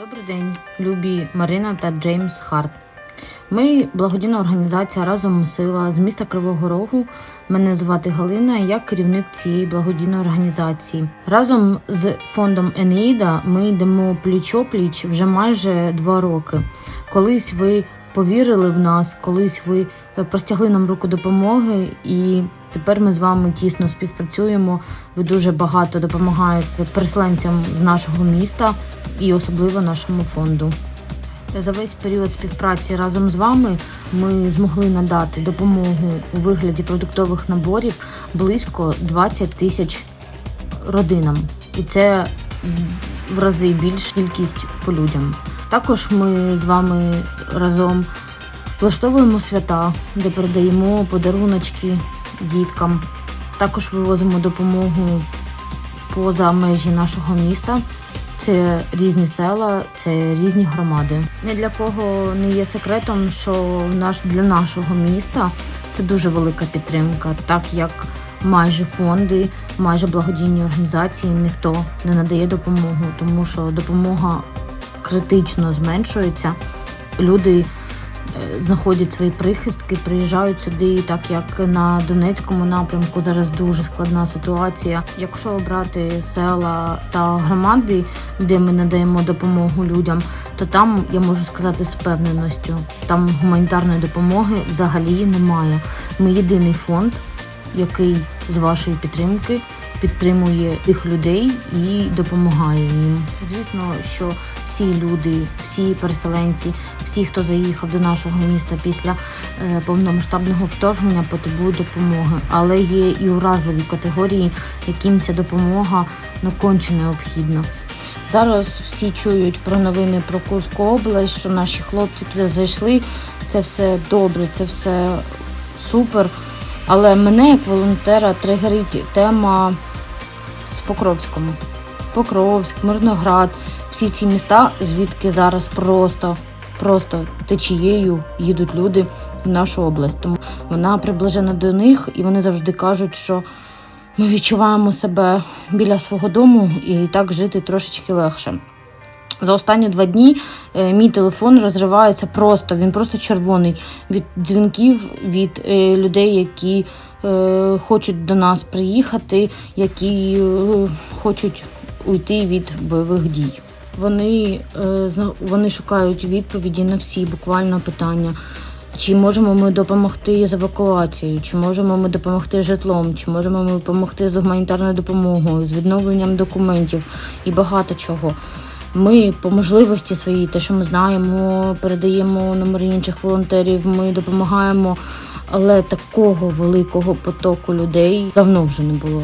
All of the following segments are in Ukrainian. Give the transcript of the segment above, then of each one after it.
Добрий день, любі Марина та Джеймс Харт. Ми благодійна організація Разом сила з міста Кривого Рогу. Мене звати Галина, я керівник цієї благодійної організації. Разом з фондом Енеїда ми йдемо пліч-опліч вже майже два роки. Колись ви повірили в нас, колись ви е, простягли нам руку допомоги, і тепер ми з вами тісно співпрацюємо. Ви дуже багато допомагаєте переселенцям з нашого міста і особливо нашому фонду. За весь період співпраці разом з вами ми змогли надати допомогу у вигляді продуктових наборів близько 20 тисяч родинам, і це в рази більш кількість по людям. Також ми з вами разом влаштовуємо свята, де передаємо подаруночки діткам. Також вивозимо допомогу поза межі нашого міста. Це різні села, це різні громади. Не для кого не є секретом, що наш для нашого міста це дуже велика підтримка, так як майже фонди, майже благодійні організації ніхто не надає допомогу, тому що допомога критично зменшується. Люди е, знаходять свої прихистки, приїжджають сюди, так як на Донецькому напрямку зараз дуже складна ситуація. Якщо обрати села та громади, де ми надаємо допомогу людям, то там я можу сказати з впевненістю, там гуманітарної допомоги взагалі немає. Ми єдиний фонд, який з вашої підтримки підтримує тих людей і допомагає їм. Звісно, що всі люди, всі переселенці, всі, хто заїхав до нашого міста після е, повномасштабного вторгнення, потребують допомоги. Але є і уразливі категорії, яким ця допомога ну, конче необхідна. Зараз всі чують про новини про Курську область, що наші хлопці туди зайшли. Це все добре, це все супер. Але мене як волонтера тригерить тема Покровському. Покровськ, Мирноград, всі ці міста, звідки зараз просто, просто течією їдуть люди в нашу область. Тому вона приближена до них, і вони завжди кажуть, що ми відчуваємо себе біля свого дому і так жити трошечки легше. За останні два дні е, мій телефон розривається просто, він просто червоний від дзвінків від е, людей, які хочуть до нас приїхати, які е, хочуть уйти від бойових дій. Вони, е, вони шукають відповіді на всі буквально питання. Чи можемо ми допомогти з евакуацією, чи можемо ми допомогти житлом, чи можемо ми допомогти з гуманітарною допомогою, з відновленням документів і багато чого. Ми по можливості своїй, те, що ми знаємо, передаємо номери інших волонтерів, ми допомагаємо, але такого великого потоку людей давно вже не було.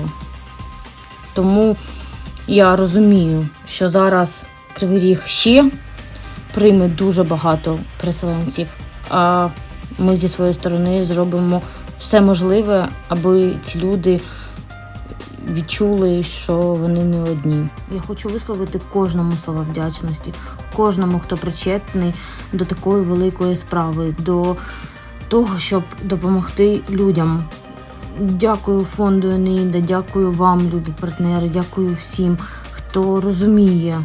Тому я розумію, що зараз Кривий Ріг ще прийме дуже багато переселенців. А ми зі своєї сторони зробимо все можливе, аби ці люди відчули, що вони не одні. Я хочу висловити кожному слова вдячності, кожному, хто причетний до такої великої справи, до того, щоб допомогти людям. Дякую фонду Енеїда, дякую вам, любі партнери, дякую всім, хто розуміє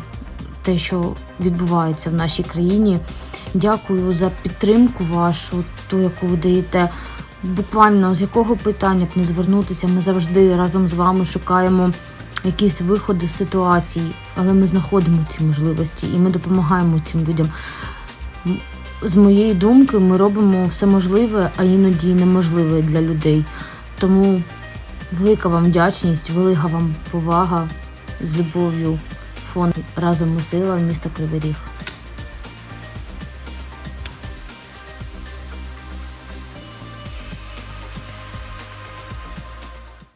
те, що відбувається в нашій країні. Дякую за підтримку вашу, ту, яку ви даєте. Буквально з якого питання б не звернутися, ми завжди разом з вами шукаємо якісь виходи з ситуації, але ми знаходимо ці можливості і ми допомагаємо цим людям. З моєї думки, ми робимо все можливе, а іноді неможливе для людей. Тому велика вам вдячність, велика вам повага з любов'ю. Фонд разом ми сила міста Кривий Ріг.